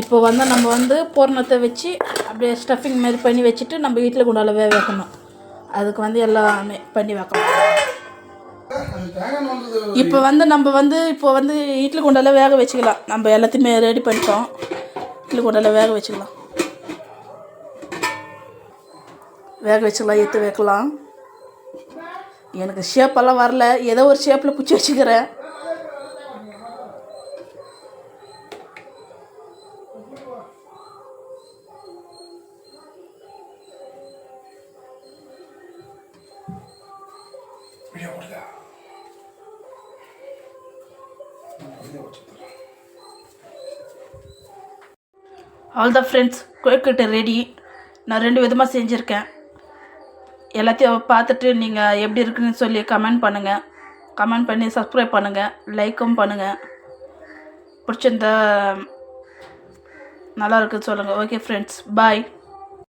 இப்போ வந்து நம்ம வந்து பூர்ணத்தை வச்சு அப்படியே ஸ்டஃபிங் மாதிரி பண்ணி வச்சுட்டு நம்ம வீட்டில் கொண்டால வேக வைக்கணும் அதுக்கு வந்து எல்லாமே பண்ணி வைக்கணும். இப்போ வந்து நம்ம வந்து இப்போ வந்து இட்லி குண்டால வேக வச்சுக்கலாம். நம்ம எல்லாத்தையுமே ரெடி பண்ணிட்டோம். இட்லி குண்டால வேக வச்சுக்கலாம். வேக வச்சுக்கலாம் எடுத்து வைக்கலாம். எனக்கு ஷேப்பெல்லாம் வரல. ஏதோ ஒரு ஷேப்பில் பிடிச்சி வச்சுக்கிறேன். வீடியோ ஓடுதா வீடியோ வச்சுருக்கேன் ஃப்ரெண்ட்ஸ் கொழுக்கட்டை ரெடி நான் ரெண்டு விதமாக செஞ்சுருக்கேன். எல்லாத்தையும் பார்த்துட்டு நீங்கள் எப்படி இருக்குன்னு சொல்லி கமெண்ட் பண்ணுங்கள் கமெண்ட் பண்ணி சப்ஸ்கிரைப் பண்ணுங்கள் லைக்கும் பண்ணுங்கள் பிடிச்சிருந்தா நல்லா இருக்குன்னு சொல்லுங்கள் ஓகே ஃப்ரெண்ட்ஸ் பாய்